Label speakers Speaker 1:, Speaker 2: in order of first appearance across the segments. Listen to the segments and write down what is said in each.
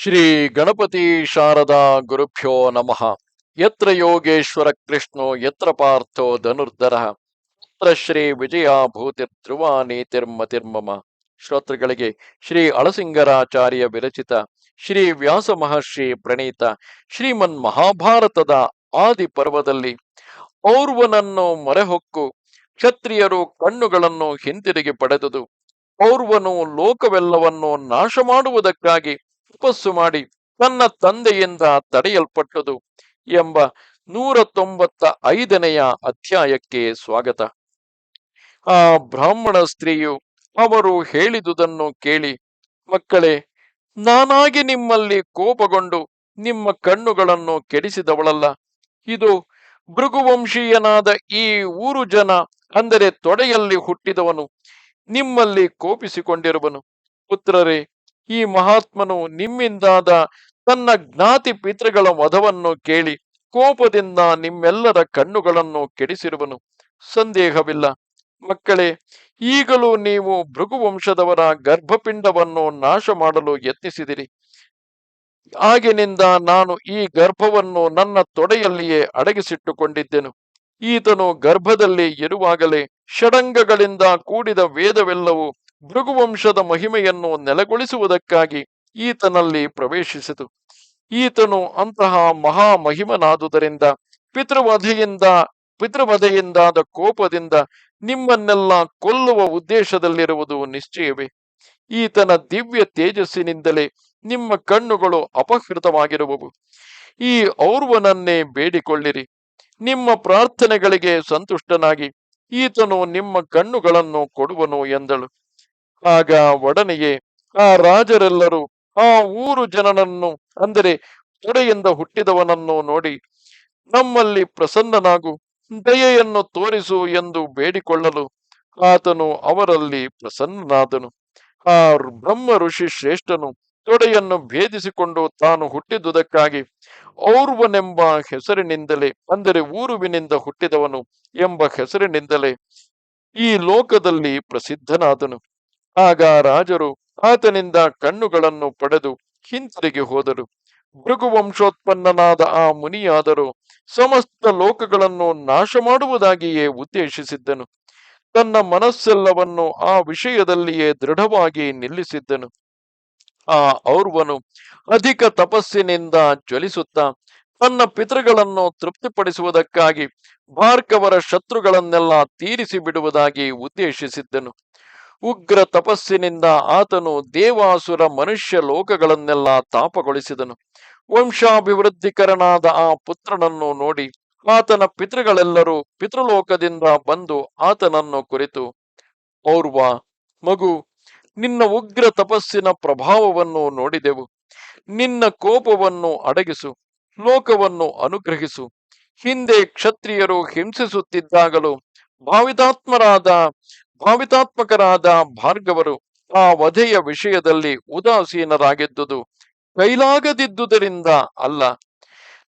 Speaker 1: ಶ್ರೀ ಗಣಪತಿ ಶಾರದಾ ಗುರುಭ್ಯೋ ನಮಃ. ಯತ್ರ ಯೋಗೇಶ್ವರ ಕೃಷ್ಣೋ, ಯತ್ರ ಪಾರ್ಥೋ ಧನುರ್ಧರ, ಯತ್ರ ಶ್ರೀ ವಿಜಯ ತಿರ್ಮ ತಿರ್ಮಮ. ಶ್ರೋತೃಗಳಿಗೆ ಶ್ರೀ ಅಳಸಿಂಗರಾಚಾರ್ಯ ವಿರಚಿತ, ಶ್ರೀ ವ್ಯಾಸ ಮಹರ್ಷಿ ಪ್ರಣೀತ, ಶ್ರೀಮನ್ ಮಹಾಭಾರತದ ಆದಿ ಪರ್ವದಲ್ಲಿ ಔರ್ವನನ್ನು ಮೊರೆಹೊಕ್ಕು, ಕ್ಷತ್ರಿಯರು ಕಣ್ಣುಗಳನ್ನು ಹಿಂತಿರುಗಿ ಪಡೆದುದು ಔರ್ವನು ಲೋಕವೆಲ್ಲವನ್ನು ನಾಶ ಮಾಡುವುದಕ್ಕಾಗಿ ತಪಸ್ಸು ಮಾಡಿ ತನ್ನ ತಂದೆಯಿಂದ ತಡೆಯಲ್ಪಟ್ಟದು ಎಂಬ ನೂರ ತೊಂಬತ್ತ ಐದನೆಯ ಅಧ್ಯಾಯಕ್ಕೆ ಸ್ವಾಗತ. ಆ ಬ್ರಾಹ್ಮಣ ಸ್ತ್ರೀಯು ಅವರು ಹೇಳಿದುದನ್ನು ಕೇಳಿ, ಮಕ್ಕಳೇ, ನಾನಾಗಿ ನಿಮ್ಮಲ್ಲಿ ಕೋಪಗೊಂಡು ನಿಮ್ಮ ಕಣ್ಣುಗಳನ್ನು ಕೆಡಿಸಿದವಳಲ್ಲ. ಇದು ಭೃಗುವಂಶೀಯನಾದ ಈ ಊರು ಜನ, ಅಂದರೆ ತೊಡೆಯಲ್ಲಿ ಹುಟ್ಟಿದವನು, ನಿಮ್ಮಲ್ಲಿ ಕೋಪಿಸಿಕೊಂಡಿರುವನು. ಪುತ್ರರೇ ಈ ಮಹಾತ್ಮನು ನಿಮ್ಮಿಂದಾದ ತನ್ನ ಜ್ಞಾತಿ ಪಿತೃಗಳ ವಧವನ್ನು ಕೇಳಿ ಕೋಪದಿಂದ ನಿಮ್ಮೆಲ್ಲರ ಕಣ್ಣುಗಳನ್ನು ಕೆಡಿಸಿರುವನು. ಸಂದೇಹವಿಲ್ಲ. ಮಕ್ಕಳೇ, ಈಗಲೂ ನೀವು ಭೃಗುವಂಶದವರ ಗರ್ಭಪಿಂಡವನ್ನು ನಾಶ ಮಾಡಲು ಯತ್ನಿಸಿದಿರಿ. ಆಗಿನಿಂದ ನಾನು ಈ ಗರ್ಭವನ್ನು ನನ್ನ ತೊಡೆಯಲ್ಲಿಯೇ ಅಡಗಿಸಿಟ್ಟುಕೊಂಡಿದ್ದೆನು. ಈತನು ಗರ್ಭದಲ್ಲಿ ಇರುವಾಗಲೇ ಷಡಂಗಗಳಿಂದ ಕೂಡಿದ ವೇದವೆಲ್ಲವೂ ಭೃಗುವಂಶದ ಮಹಿಮೆಯನ್ನು ನೆಲೆಗೊಳಿಸುವುದಕ್ಕಾಗಿ ಈತನಲ್ಲಿ ಪ್ರವೇಶಿಸಿತು. ಈತನು ಅಂತಹ ಮಹಾ ಮಹಿಮನಾದುದರಿಂದ, ಪಿತೃವಧೆಯಿಂದ, ಪಿತೃವಧೆಯಿಂದಾದ ಕೋಪದಿಂದ ನಿಮ್ಮನ್ನೆಲ್ಲ ಕೊಲ್ಲುವ ಉದ್ದೇಶದಲ್ಲಿರುವುದು ನಿಶ್ಚಯವೇ. ಈತನ ದಿವ್ಯ ತೇಜಸ್ಸಿನಿಂದಲೇ ನಿಮ್ಮ ಕಣ್ಣುಗಳು ಅಪಹೃತವಾಗಿರುವವು. ಈ ಔರ್ವನನ್ನೇ ಬೇಡಿಕೊಳ್ಳಿರಿ. ನಿಮ್ಮ ಪ್ರಾರ್ಥನೆಗಳಿಗೆ ಸಂತುಷ್ಟನಾಗಿ ಈತನು ನಿಮ್ಮ ಕಣ್ಣುಗಳನ್ನು ಕೊಡುವನು ಎಂದಳು. ಆಗ ಒಡನೆಯೇ, ಆ ರಾಜರೆಲ್ಲರೂ ಆ ಊರು ಜನನನ್ನು, ಅಂದರೆ ತೊಡೆಯಿಂದ ಹುಟ್ಟಿದವನನ್ನು ನೋಡಿ, ನಮ್ಮಲ್ಲಿ ಪ್ರಸನ್ನನಾಗು, ದಯೆಯನ್ನು ತೋರಿಸು ಎಂದು ಬೇಡಿಕೊಳ್ಳಲು ಆತನು ಅವರಲ್ಲಿ ಪ್ರಸನ್ನನಾದನು. ಆ ಬ್ರಹ್ಮ ಋಷಿ ಶ್ರೇಷ್ಠನು ತೊಡೆಯನ್ನು ಭೇದಿಸಿಕೊಂಡು ತಾನು ಹುಟ್ಟಿದುದಕ್ಕಾಗಿ ಔರ್ವನೆಂಬ ಹೆಸರಿನಿಂದಲೇ, ಅಂದರೆ ಊರುವಿನಿಂದ ಹುಟ್ಟಿದವನು ಎಂಬ ಹೆಸರಿನಿಂದಲೇ ಈ ಲೋಕದಲ್ಲಿ ಪ್ರಸಿದ್ಧನಾದನು. ಆಗ ರಾಜರು ಆತನಿಂದ ಕಣ್ಣುಗಳನ್ನು ಪಡೆದು ಹಿಂತಿರುಗಿ ಹೋದರು. ಭೃಗುವಂಶೋತ್ಪನ್ನನಾದ ಆ ಮುನಿಯಾದರೂ ಸಮಸ್ತ ಲೋಕಗಳನ್ನು ನಾಶ ಮಾಡುವುದಾಗಿಯೇ ಉದ್ದೇಶಿಸಿದ್ದನು. ತನ್ನ ಮನಸ್ಸೆಲ್ಲವನ್ನು ಆ ವಿಷಯದಲ್ಲಿಯೇ ದೃಢವಾಗಿ ನಿಲ್ಲಿಸಿದ್ದನು. ಆ ಔರ್ವನು ಅಧಿಕ ತಪಸ್ಸಿನಿಂದ ಜ್ವಲಿಸುತ್ತಾ ತನ್ನ ಪಿತೃಗಳನ್ನು ತೃಪ್ತಿಪಡಿಸುವುದಕ್ಕಾಗಿ ಭಾರ್ಕವರ ಶತ್ರುಗಳನ್ನೆಲ್ಲ ತೀರಿಸಿ ಬಿಡುವುದಾಗಿ ಉದ್ದೇಶಿಸಿದ್ದನು. ಉಗ್ರ ತಪಸ್ಸಿನಿಂದ ಆತನು ದೇವಾಸುರ ಮನುಷ್ಯ ಲೋಕಗಳನ್ನೆಲ್ಲ ತಾಪಗೊಳಿಸಿದನು. ವಂಶಾಭಿವೃದ್ಧಿಕರನಾದ ಆ ಪುತ್ರನನ್ನು ನೋಡಿ ಆತನ ಪಿತೃಗಳೆಲ್ಲರೂ ಪಿತೃಲೋಕದಿಂದ ಬಂದು ಆತನನ್ನು ಕುರಿತು, ಔರ್ವ, ಮಗು, ನಿನ್ನ ಉಗ್ರ ತಪಸ್ಸಿನ ಪ್ರಭಾವವನ್ನು ನೋಡಿದೆವು. ನಿನ್ನ ಕೋಪವನ್ನು ಅಡಗಿಸು, ಲೋಕವನ್ನು ಅನುಗ್ರಹಿಸು. ಹಿಂದೆ ಕ್ಷತ್ರಿಯರು ಹಿಂಸಿಸುತ್ತಿದ್ದಾಗಲೂ ಭಾವಿತಾತ್ಮರಾದ ಭಾವಿತಾತ್ಮಕರಾದ ಭಾರ್ಗವರು ಆ ವಧೆಯ ವಿಷಯದಲ್ಲಿ ಉದಾಸೀನರಾಗಿದ್ದುದು ಕೈಲಾಗದಿದ್ದುದರಿಂದ ಅಲ್ಲ.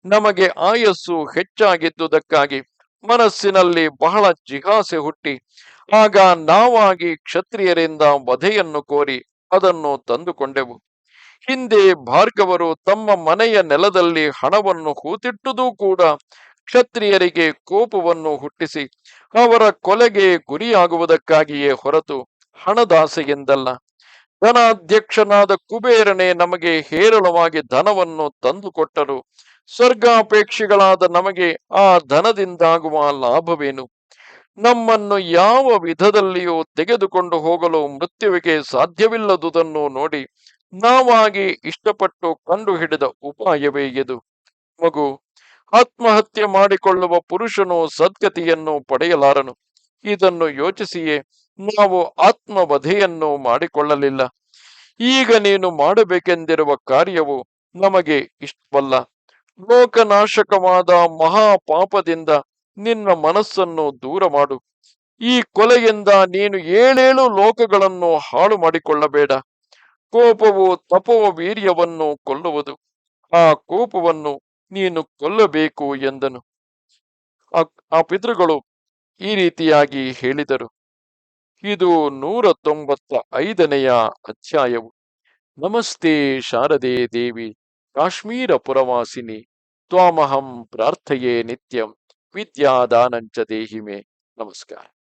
Speaker 1: ನಮಗೆ ಆಯಸ್ಸು ಹೆಚ್ಚಾಗಿದ್ದುದಕ್ಕಾಗಿ ಮನಸ್ಸಿನಲ್ಲಿ ಬಹಳ ಜಿಗಾಸೆ ಹುಟ್ಟಿ, ಆಗ ನಾವಾಗಿ ಕ್ಷತ್ರಿಯರಿಂದ ವಧೆಯನ್ನು ಕೋರಿ ಅದನ್ನು ತಂದುಕೊಂಡೆವು. ಹಿಂದೆ ಭಾರ್ಗವರು ತಮ್ಮ ಮನೆಯ ನೆಲದಲ್ಲಿ ಹಣವನ್ನು ಹೂತಿಟ್ಟುದೂ ಕೂಡ ಕ್ಷತ್ರಿಯರಿಗೆ ಕೋಪವನ್ನು ಹುಟ್ಟಿಸಿ ಅವರ ಕೊಲೆಗೆ ಗುರಿಯಾಗುವುದಕ್ಕಾಗಿಯೇ ಹೊರತು ಹಣದಾಸೆಯಿಂದಲ್ಲ. ಧನಾಧ್ಯಕ್ಷನಾದ ಕುಬೇರನೇ ನಮಗೆ ಹೇರಳವಾಗಿ ಧನವನ್ನು ತಂದುಕೊಟ್ಟರು. ಸ್ವರ್ಗಾಪೇಕ್ಷಿಗಳಾದ ನಮಗೆ ಆ ಧನದಿಂದಾಗುವ ಲಾಭವೇನು? ನಮ್ಮನ್ನು ಯಾವ ವಿಧದಲ್ಲಿಯೂ ತೆಗೆದುಕೊಂಡು ಹೋಗಲು ಮೃತ್ಯುವಿಗೆ ಸಾಧ್ಯವಿಲ್ಲದುದನ್ನು ನೋಡಿ ನಾವಾಗಿ ಇಷ್ಟಪಟ್ಟು ಕಂಡುಹಿಡಿದ ಉಪಾಯವೇ ಇದು. ಮಗು ಆತ್ಮಹತ್ಯೆ ಮಾಡಿಕೊಳ್ಳುವ ಪುರುಷನು ಸದ್ಗತಿಯನ್ನು ಪಡೆಯಲಾರನು. ಇದನ್ನು ಯೋಚಿಸಿಯೇ ನಾವು ಆತ್ಮವಧೆಯನ್ನು ಮಾಡಿಕೊಳ್ಳಲಿಲ್ಲ. ಈಗ ನೀನು ಮಾಡಬೇಕೆಂದಿರುವ ಕಾರ್ಯವು ನಮಗೆ ಇಷ್ಟವಲ್ಲ. ಲೋಕನಾಶಕವಾದ ಮಹಾಪಾಪದಿಂದ ನಿನ್ನ ಮನಸ್ಸನ್ನು ದೂರ ಮಾಡು ಈ ಕೊಲೆಯಿಂದ ನೀನು ಏಳೇಳು ಲೋಕಗಳನ್ನು ಹಾಳು ಮಾಡಿಕೊಳ್ಳಬೇಡ ಕೋಪವು ತಪೋ ವೀರ್ಯವನ್ನು ಕೊಲ್ಲುವುದು. ಆ ಕೋಪವನ್ನು ನೀನು ಕೊಲ್ಲಬೇಕು ಎಂದನು. ಆ ಪಿತೃಗಳು ಈ ರೀತಿಯಾಗಿ ಹೇಳಿದರು. ಇದು ನೂರ ತೊಂಬತ್ತ ಐದನೆಯ ಅಧ್ಯಾಯವು. ನಮಸ್ತೆ ಶಾರದೆ ದೇವಿ, ಕಾಶ್ಮೀರ ಪುರವಾಸಿನಿ, ತ್ವಾಮಹಂ ಪ್ರಾರ್ಥಯೇ ನಿತ್ಯಂ, ವಿದ್ಯಾದಾನಂಚ ದೇಹಿಮೆ. ನಮಸ್ಕಾರ.